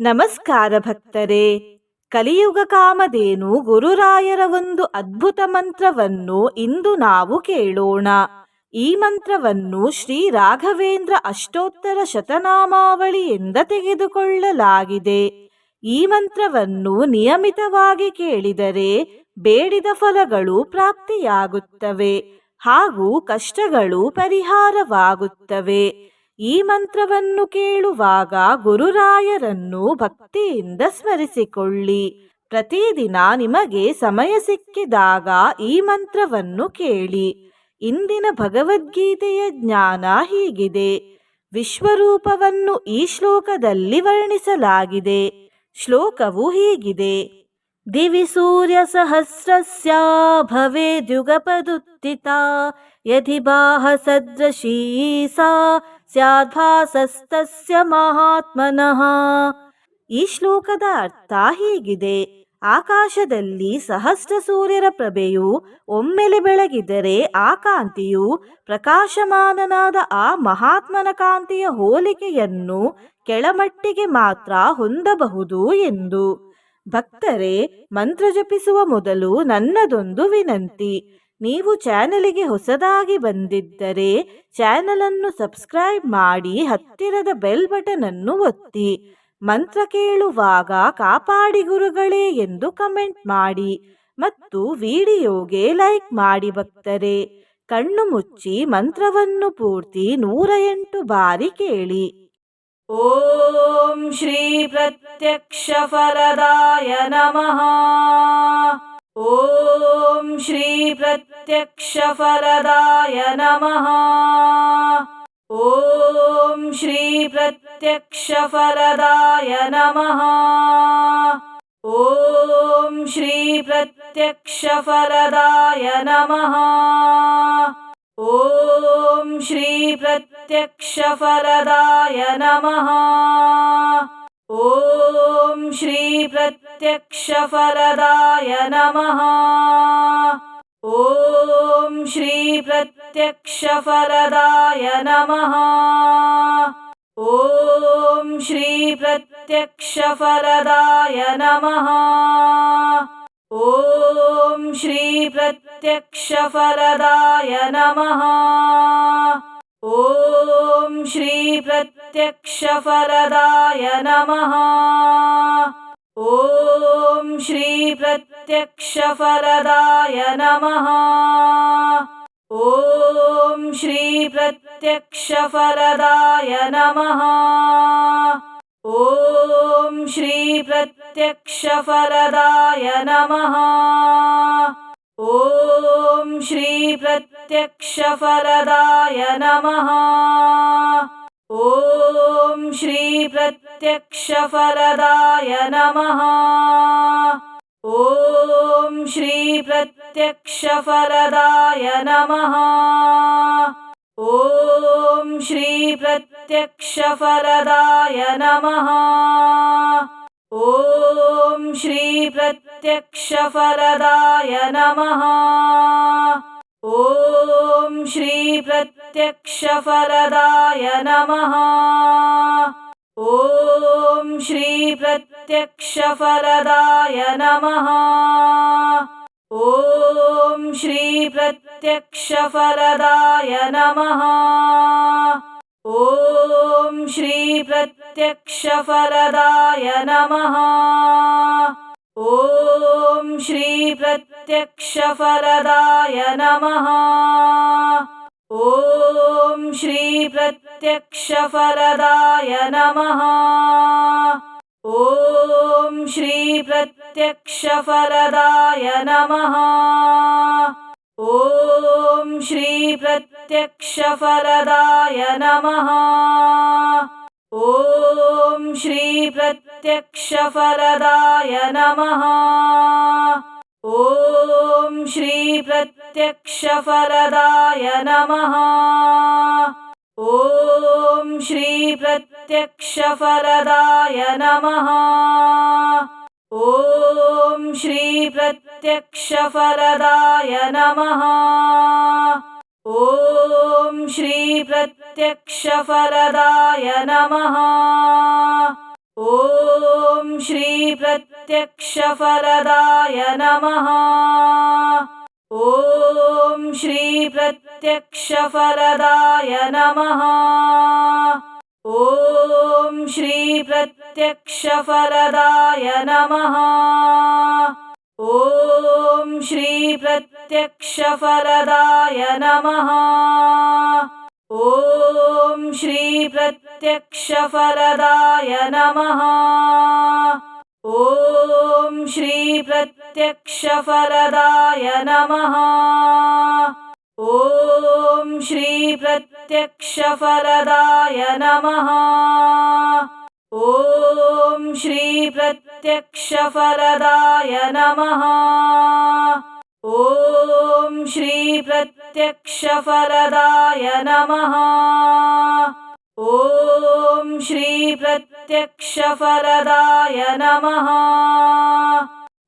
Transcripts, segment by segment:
ನಮಸ್ಕಾರ ಭಕ್ತರೇ. ಕಲಿಯುಗ ಕಾಮಧೇನು ಗುರುರಾಯರ ಒಂದು ಅದ್ಭುತ ಮಂತ್ರವನ್ನು ಇಂದು ನಾವು ಕೇಳೋಣ. ಈ ಮಂತ್ರವನ್ನು ಶ್ರೀ ರಾಘವೇಂದ್ರ ಅಷ್ಟೋತ್ತರ ಶತನಾಮಾವಳಿಯಿಂದ ತೆಗೆದುಕೊಳ್ಳಲಾಗಿದೆ. ಈ ಮಂತ್ರವನ್ನು ನಿಯಮಿತವಾಗಿ ಕೇಳಿದರೆ ಬೇಡಿದ ಫಲಗಳು ಪ್ರಾಪ್ತಿಯಾಗುತ್ತವೆ ಹಾಗೂ ಕಷ್ಟಗಳು ಪರಿಹಾರವಾಗುತ್ತವೆ. ಈ ಮಂತ್ರವನ್ನು ಕೇಳುವಾಗ ಗುರುರಾಯರನ್ನು ಭಕ್ತಿಯಿಂದ ಸ್ಮರಿಸಿಕೊಳ್ಳಿ. ಪ್ರತಿದಿನ ನಿಮಗೆ ಸಮಯ ಸಿಕ್ಕಿದಾಗ ಈ ಮಂತ್ರವನ್ನು ಕೇಳಿ. ಇಂದಿನ ಭಗವದ್ಗೀತೆಯ ಜ್ಞಾನ ಹೀಗಿದೆ. ವಿಶ್ವರೂಪವನ್ನು ಈ ಶ್ಲೋಕದಲ್ಲಿ ವರ್ಣಿಸಲಾಗಿದೆ. ಶ್ಲೋಕವು ಹೀಗಿದೆ. ದಿವಿ ಸೂರ್ಯ ಸಹಸ್ರಸ್ಯ ಭವೇದ್ಯುಗಪದುತ್ತಿತಾ ಬಾಹ ಸದೃಶೀ ಸಾ ಸ್ಯಾದ್ಭಾಸಸ್ತಸ್ಯ ಮಹಾತ್ಮನಃ ಈ ಶ್ಲೋಕದ ಅರ್ಥ ಹೀಗಿದೆ. ಆಕಾಶದಲ್ಲಿ ಸಹಸ್ರ ಸೂರ್ಯರ ಪ್ರಭೆಯು ಒಮ್ಮೆಲೆ ಬೆಳಗಿದರೆ ಆ ಕಾಂತಿಯು ಪ್ರಕಾಶಮಾನನಾದ ಆ ಮಹಾತ್ಮನ ಕಾಂತಿಯ ಹೋಲಿಕೆಯನ್ನು ಕೆಳಮಟ್ಟಿಗೆ ಮಾತ್ರ ಹೊಂದಬಹುದು ಎಂದು. ಭಕ್ತರೇ, ಮಂತ್ರ ಜಪಿಸುವ ಮೊದಲು ನನ್ನದೊಂದು ವಿನಂತಿ. ನೀವು ಚಾನಲಿಗೆ ಹೊಸದಾಗಿ ಬಂದಿದ್ದರೆ ಚಾನಲನ್ನು ಸಬ್ಸ್ಕ್ರೈಬ್ ಮಾಡಿ ಹತ್ತಿರದ ಬೆಲ್ ಬಟನ್ ಅನ್ನು ಒತ್ತಿ. ಮಂತ್ರ ಕೇಳುವಾಗ ಕಾಪಾಡಿ ಗುರುಗಳೇ ಎಂದು ಕಮೆಂಟ್ ಮಾಡಿ ಮತ್ತು ವಿಡಿಯೋಗೆ ಲೈಕ್ ಮಾಡಿ ಭಕ್ತರೆ. ಕಣ್ಣು ಮುಚ್ಚಿ ಮಂತ್ರವನ್ನು ಪೂರ್ತಿ ನೂರ ಎಂಟು ಬಾರಿ ಕೇಳಿ. ಓಂ ಶ್ರೀ ಪ್ರತ್ಯಕ್ಷ ಫಲದಾಯ ನಮಃ. ॐ श्रीप्रत्यक्षफलदाय नमः। ॐ श्रीप्रत्यक्षफलदाय नमः। ॐ श्रीप्रत्यक्षफलदाय नमः। ॐ श्रीप्रत्यक्षफलदाय नमः। ॐ श्रीप्रत्य प्रत्यक्षफलदाय नमः। ॐ श्रीप्रत्यक्षफलदाय नमः। ॐ श्रीप्रत्यक्षफलदाय नमः। ॐ श्रीप्रत्यक्षफलदाय नमः। ॐ श्रीप्रत्यक्षफलदाय नमः। ॐ श्रीप्रत्यक्षफलदाय नमः। ॐ श्रीप्रत्यक्षफलदाय नमः। ॐ श्रीप्रत्यक्षफलदाय नमः। ॐ श्रीप्रत्यक्षफलदाय नमः। ॐ श्रीप्रत्यक्षफलदाय नमः। ॐ श्रीप्रत्यक्षफलदाय नमः। ॐ श्रीप्रत्यक्षफलदाय नमः। ॐ श्रीप्रत्यक्षफलदाय नमः। ॐ श्रीप्रत्यक्षफलदाय नमः। ॐ श्रीप्रत्यक्षफलदाय नमः। ॐ श्रीप्रत्यक्षफलदाय नमः। ॐ श्रीप्रत्यक्षफलदाय नमः। ॐ श्रीप्रत्यक्षफलदाय नमः। ॐ श्रीप्रत्यक्षफलदाय नमः। ॐ श्रीप्रत्यक्षफलदाय नमः। ॐ श्रीप्रत्यक्षफलदाय नमः। ॐ श्रीप्रत्यक्षफलदाय नमः। ॐ श्रीप्रत्यक्षफलदाय नमः। ॐ श्रीप्रत्यक्षफलदाय नमः। ॐ श्रीप्रत्यक्षफलदाय नमः। ॐ श्रीप्रत्यक्षफलदाय नमः। ॐ श्रीप्रत्यक्षफलदाय नमः। ॐ श्रीप्रत्यक्षफलदाय नमः। ॐ श्रीप्रत्यक्षफलदाय नमः। ॐ श्रीप्रत्यक्षफलदाय नमः। ॐ श्रीप्रत्यक्षफलदाय नमः। ॐ श्रीप्रत्यक्षफलदाय नमः। ॐ श्रीप्रत्यक्षफलदाय नमः। ॐ श्री श्रीप्रत्यक्षफलदाय नमः। ॐ श्रीप्रत्यक्षफलदाय नमः। ॐ श्रीप्रत्यक्षफलदाय नमः।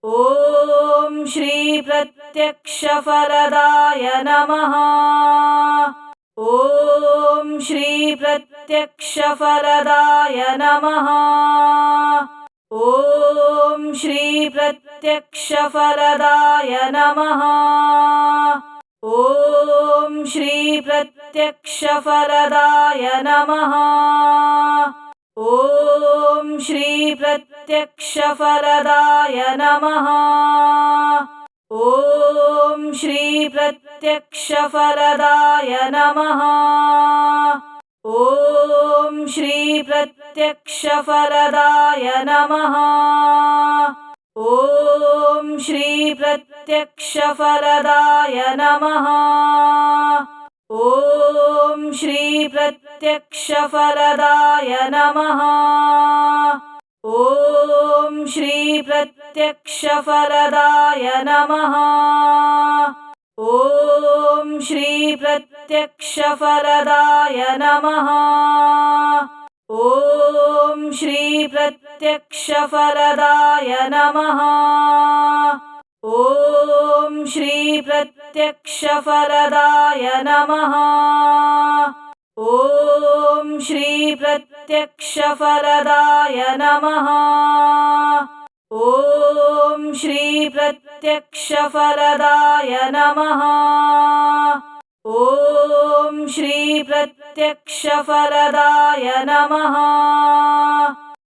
ॐ श्रीप्रत्यक्षफलदाय नमः। ॐ श्रीप्रत्यक्षफलदाय नमः। ॐ श्रीप्रत्यक्षफलदाय नमः। ॐ श्रीप्रत्यक्षफलदाय नमः। ॐ श्रीप्रत्यक्षफलदाय नमः। ॐ श्रीप्रत्यक्षफलदाय नमः। ॐ श्रीप्रत्यक्षफलदाय नमः। ॐ श्रीप्रत्यक्षफलदाय नमः। ॐ श्रीप्रत्यक्षफलदाय नमः। ॐ श्रीप्रत्यक्षफलदाय नमः। ॐ श्रीप्रत्य प्रत्यक्षफलदाय नमः। ॐ श्रीप्रत्यक्षफलदाय नमः। ॐ श्रीप्रत्यक्षफलदाय नमः। ॐ श्रीप्रत्यक्षफलदाय नमः। ॐ श्रीप्रत्यक्षफलदाय नमः। ॐ श्रीप्रत्यक्षफलदाय नमः।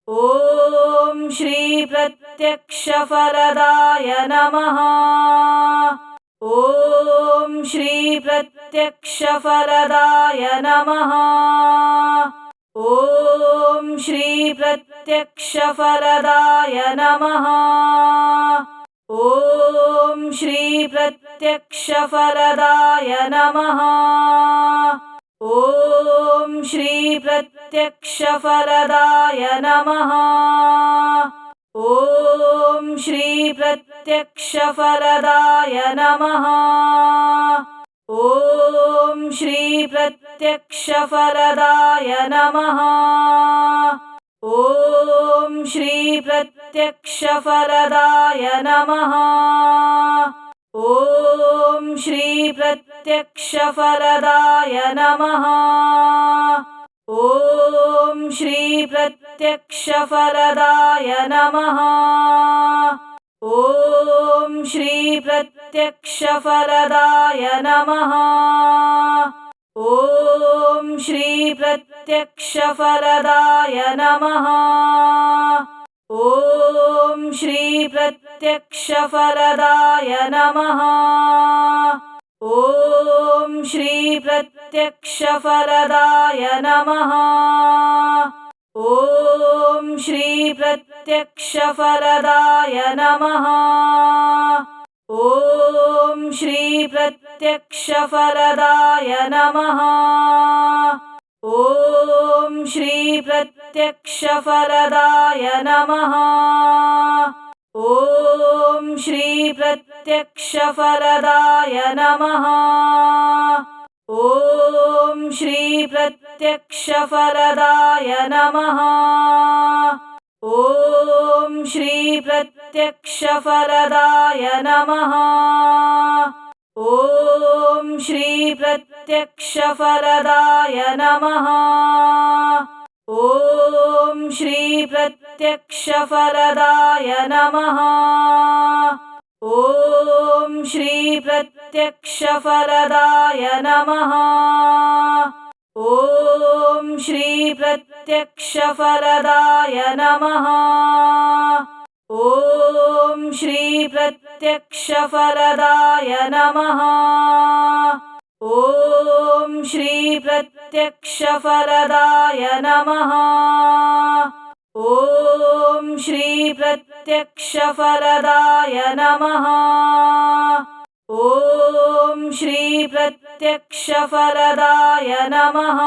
ॐ श्रीप्रत्यक्षफलदाय नमः। ॐ श्रीप्रत्यक्षफलदाय नमः। ॐ श्रीप्रत्यक्षफलदाय नमः। ॐ श्रीप्रत्यक्षफलदाय नमः। ॐ श्रीप्रत्यक्षफलदाय नमः। ॐ श्रीप्रत्यक्षफलदाय नमः। ॐ श्रीप्रत्यक्षफलदाय नमः। ॐ श्रीप्रत्यक्षफलदाय नमः। ॐ श्रीप्रत्यक्षफलदाय नमः। ॐ श्रीप्रत्यक्षफलदाय नमः। ॐ श्रीप्रत्यक्षफलदाय नमः। ॐ श्रीप्रत्य प्रत्यक्षफलदाय नमः। ॐ श्रीप्रत्यक्षफलदाय नमः। ॐ श्रीप्रत्यक्षफलदाय नमः। ॐ श्रीप्रत्यक्षफलदाय नमः। ॐ श्रीप्रत्यक्षफलदाय नमः। ॐ श्रीप्रत्यक्षफलदाय नमः। ॐ श्रीप्रत्यक्षफलदाय नमः। ॐ श्रीप्रत्यक्षफलदाय नमः। ॐ श्रीप्रत्यक्षफलदाय नमः। ॐ श्री प्रत्यक्षफलदाय नमः। ॐ श्रीप्रत्यक्षफलदाय नमः। ॐ श्रीप्रत्यक्षफलदाय नमः। ॐ श्रीप्रत्यक्षफलदाय नमः। ॐ श्रीप्रत्यक्षफलदाय नमः ॐ श्रीप्रत्यक्षफलदाय नमः। ॐ श्रीप्रत्यक्षफलदाय नमः। ॐ श्रीप्रत्यक्षफलदाय नमः।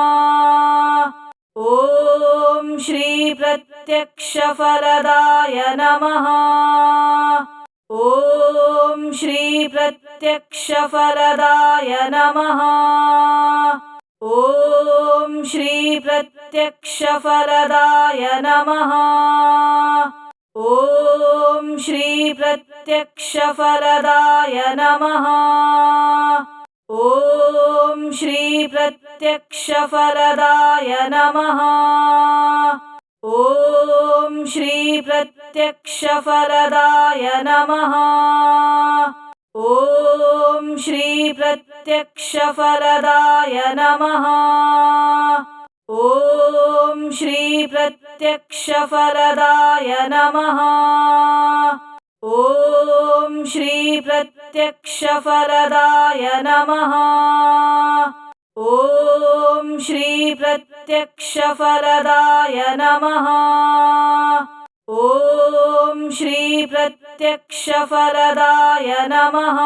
ॐ श्रीप्रत्यक्षफलदाय नमः। ॐ श्रीप्रत्यक्षफलदाय नमः। ॐ श्रीप्रत्यक्षफलदाय नमः। ॐ श्रीप्रत्यक्षफलदाय नमः। ॐ श्रीप्रत्यक्षफलदाय नमः। ॐ श्रीप्रत्यक्षफलदाय नमः ॐ श्रीप्रत्यक्षफलदाय नमः। ॐ श्रीप्रत्यक्षफलदाय नमः। ॐ श्रीप्रत्यक्षफलदाय नमः। ॐ श्रीप्रत्यक्षफलदाय नमः ॐ श्रीप्रत्यक्षफलदाय नमः।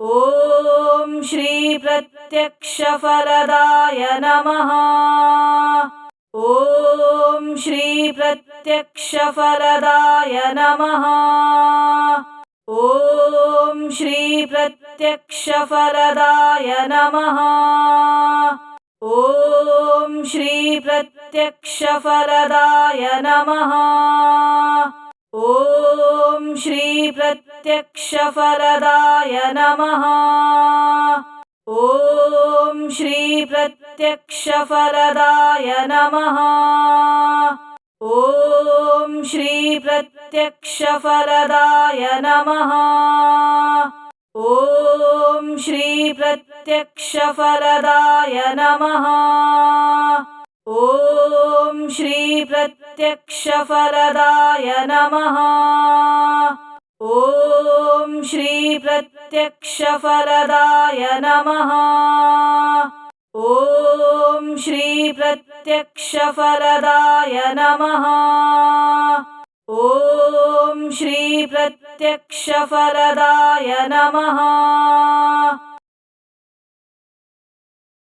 ॐ श्रीप्रत्यक्षफलदाय नमः। ॐ श्रीप्रत्यक्षफलदाय नमः। ॐ श्रीप्रत्यक्षफलदाय नमः ॐ श्रीप्रत्यक्षफलदाय नमः। ॐ श्रीप्रत्यक्षफलदाय नमः। ॐ श्रीप्रत्यक्षफलदाय नमः। ॐ श्रीप्रत्यक्षफलदाय नमः ॐ श्रीप्रत्यक्षफलदाय नमः। ॐ श्रीप्रत्यक्षफलदाय नमः। ॐ श्रीप्रत्यक्षफलदाय नमः। ॐ श्रीप्रत्यक्षफलदाय नमः। ॐ प्रत्यक्षफलदाय नमः।